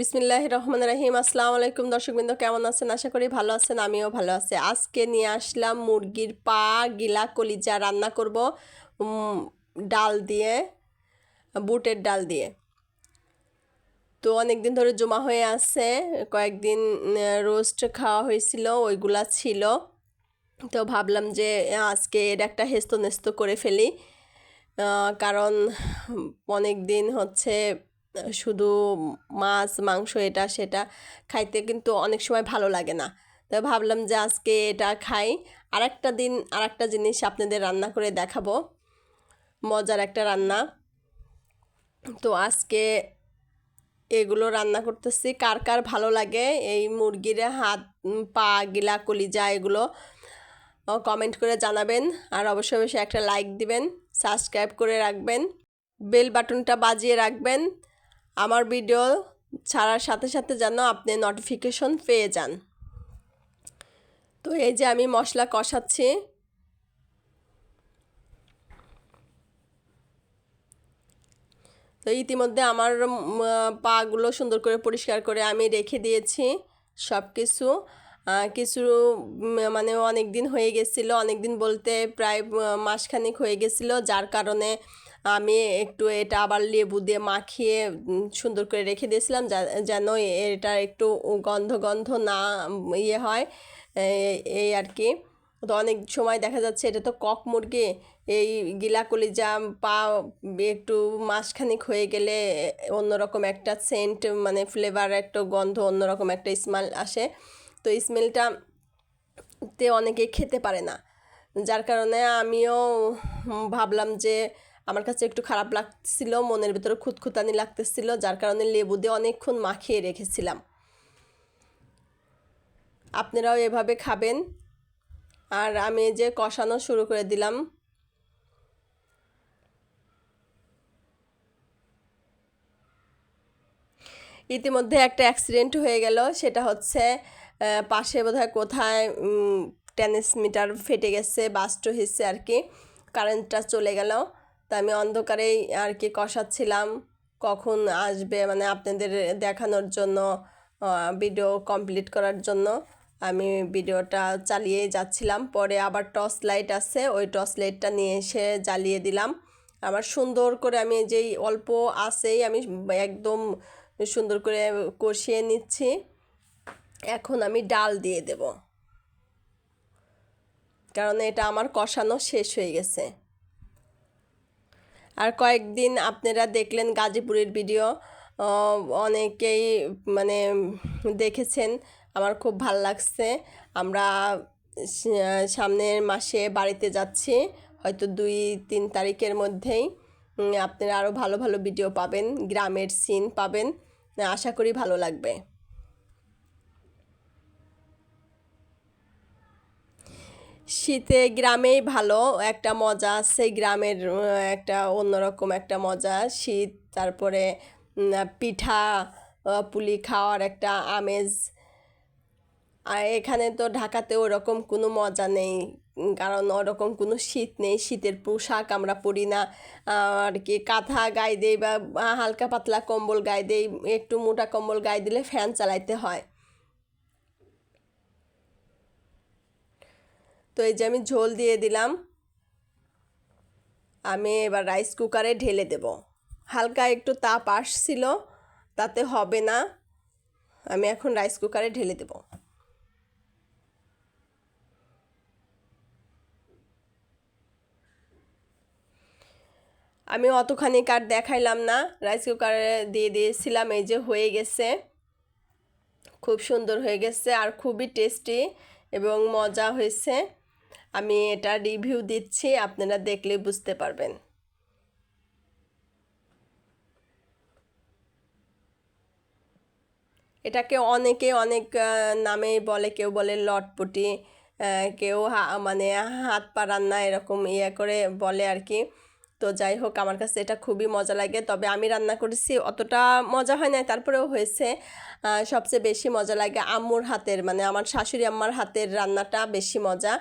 বিসমিল্লাহ রহমান রাহিম। আসসালামু আলাইকুম দর্শকবৃন্দ, কেমন আছেন? আশা করি ভালো আছেন, আমিও ভালো আছি। আজকে নিয়ে আসলাম মুরগির পা গিলা কলিজা রান্না করব। ডাল দিয়ে, বুটের ডাল দিয়ে। তো অনেক দিন ধরে জমা হয়ে আছে, কয়েকদিন রোস্ট খাওয়া হয়েছিল, ওইগুলা ছিল। তো ভাবলাম যে, আজকে এর একটা হেস্ত নেস্ত করে ফেলি। কারণ অনেক দিন হচ্ছে শুধু মাছ, মাংস এটা, সেটা খাইতে কিন্তু অনেক সময় ভালো লাগে না। তো ভাবলাম যে আজকে এটা খাই। আর একটা দিন আর একটা জিনিস আপনাদের রান্না করে দেখাবো। মজার একটা রান্না। তো আজকে এগুলো রান্না করতেছি। কার কার ভালো লাগে? এই মুরগির হাত, পা, গিলা, কলিজা, এগুলো কমেন্ট করে জানাবেন। আর অবশ্যই অবশ্যই একটা লাইক দিবেন সাবস্ক্রাইব করে রাখবেন। বেল বাটনটা বাজিয়ে রাখবেন। আমার ভিডিও ছাড়ার সাথে সাথে যেন আপনি নোটিফিকেশন পেয়ে যান। তো এই যে আমি মশলা কষাচ্ছি। তো ইতিমধ্যে আমার পাগুলো সুন্দর করে পরিষ্কার করে আমি রেখে দিয়েছি সব কিছু কিছু মানে অনেক দিন হয়ে গেছিল অনেক দিন বলতে প্রায় মাসখানেক হয়ে গেছিল, যার কারণে আমি একটু এটা আবার লেবু দিয়ে মাখিয়ে সুন্দর করে রেখে দিয়েছিলাম যেন এটা একটু গন্ধ গন্ধ না ইয়ে হয় এই- আর কি। তো অনেক সময় দেখা যাচ্ছে এটা তো কক মুরগি, এই গিলা কলিজা পা, একটু মাসখানিক হয়ে গেলে অন্যরকম একটা সেন্ট মানে ফ্লেভার একটা গন্ধ, অন্যরকম একটা স্মেল আসে। তো স্মেলটা তে অনেকে খেতে পারে না। যার কারণে আমিও ভাবলাম যে আমার কাছে একটু খারাপ লাগছিল, মনের ভিতরে খুঁতখুতানি লাগতেছিল, যার কারণে লেবু দিয়ে অনেকক্ষণ মাখিয়ে রেখেছিলাম। আপনারাও এভাবে খাবেন। আর আমি যে কষানো শুরু করে দিলাম। ইতিমধ্যে একটা অ্যাক্সিডেন্ট হয়ে গেল, সেটা হচ্ছে পাশে বোধহয় কোথায় ট্রান্সমিটার ফেটে গেছে, বাস্ট হয়েছে আর কি, কারেন্টটা চলে গেল। তা আমি অন্ধকারেই আর কি কষাচ্ছিলাম। কখন আসবে মানে আপনাদের দেখানোর জন্য ভিডিও কমপ্লিট করার জন্য আমি ভিডিওটা চালিয়ে যাচ্ছিলাম। পরে আবার টর্চ লাইট আছে, ওই টর্চ লাইটটা নিয়ে এসে জ্বালিয়ে দিলাম। আমার সুন্দর করে আমি যেই অল্প আছেই আমি একদম সুন্দর করে কষিয়ে নিচ্ছি। এখন আমি ডাল দিয়ে দেব। কারণ এটা আমার কষানো শেষ হয়ে গেছে। আর কয়েকদিন আপনারা দেখলেন গাজীপুরের ভিডিও অনেকেই মানে দেখেছেন, আমার খুব ভালো লাগছে। আমরা সামনের মাসে বাড়িতে যাচ্ছি, হয়তো দুই, তিন তারিখের মধ্যেই। আপনারা আরও ভালো ভালো ভিডিও পাবেন, গ্রামের সিন পাবেন। আশা করি ভালো লাগবে। শীতে গ্রামেই ভালো, একটা মজা আছে গ্রামের একটা অন্যরকম একটা মজা। শীত, তারপরে পিঠা পুলি খাওয়ার একটা আমেজ। আর এখানে তো ঢাকাতে ওরকম কোনো মজা নেই কারণ ওরকম কোনো শীত নেই, শীতের পোশাক আমরা পরি না। আর কি কাঁথা গায়ে দেই বা, হালকা পাতলা কম্বল গায়ে দেই, একটু মোটা কম্বল গায়ে দিলে ফ্যান চালাইতে হয়। তো এই যে আমি ঝোল দিয়ে দিলাম। আমি এবার রাইস কুকারে ঢেলে দেব। হালকা একটু তাপ আসছিল, তাতে হবে না। আমি এখন রাইস কুকারে ঢেলে দেব। আমি অতখানি কার দেখাইলাম না রাইস কুকারে দিয়ে দিয়েছিলাম, এই যে হয়ে গেছে। খুব সুন্দর হয়ে গেছে আর খুবই টেস্টি এবং মজা হয়েছে। আমি এটা রিভিউ দিচ্ছি আপনারা দেখলে বুঝতে পারবেন। এটাকে অনেকে অনেক আহ, নামে বলে কেউ বলে লটপটি কেউ মানে হাত পা রান্না এরকম ইয়ে করে বলে আর কি। তো যাই হোক আমার কাছে এটা খুবই মজা লাগে তবে আমি রান্না করেছি অতটা মজা হয় না তারপরেও হয়েছে। সবচেয়ে বেশি মজা লাগে আম্মুর হাতের মানে আমার শাশুড়ি আম্মার হাতের রান্নাটা বেশি মজা।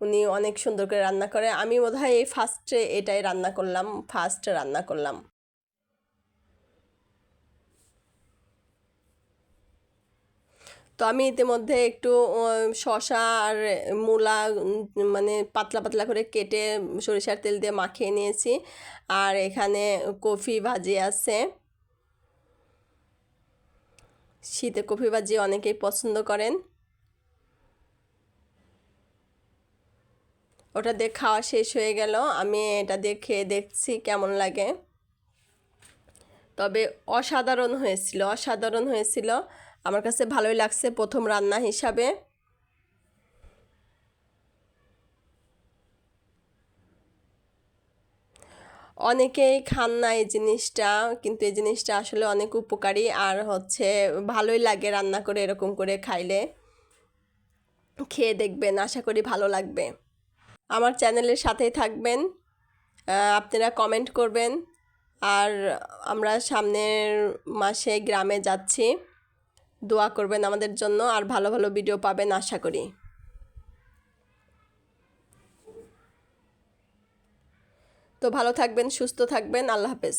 উনি অনেক সুন্দর করে রান্না করে। আমি বোধহয় এই ফার্স্টে এটাই রান্না করলাম ফার্স্ট রান্না করলাম। তো আমি ইতিমধ্যে একটু শসা আর মূলা মানে পাতলা পাতলা করে কেটে সরিষার তেল দিয়ে মাখিয়ে নিয়েছি। আর এখানে কফি ভাজি আছে। শীতে কফি ভাজি অনেকেই পছন্দ করেন। ওটা দিয়ে খাওয়া শেষ হয়ে গেল। আমি এটা দিয়ে খেয়ে দেখছি কেমন লাগে। তবে অসাধারণ হয়েছিল অসাধারণ হয়েছিল। আমার কাছে ভালোই লাগছে প্রথম রান্না হিসাবে। অনেকেই খান না এই জিনিসটা, কিন্তু এই জিনিসটা আসলে অনেক উপকারী আর হচ্ছে ভালোই লাগে রান্না করে এরকম করে খাইলে। খেয়ে দেখবেন, আশা করি ভালো লাগবে। আমার চ্যানেলের সাথেই থাকবেন আপনারা কমেন্ট করবেন। আর আমরা সামনের মাসে গ্রামে যাচ্ছি, দোয়া করবেন আমাদের জন্য আর ভালো ভালো ভিডিও পাবেন আশা করি। তো ভালো থাকবেন, সুস্থ থাকবেন, আল্লাহ হাফেজ।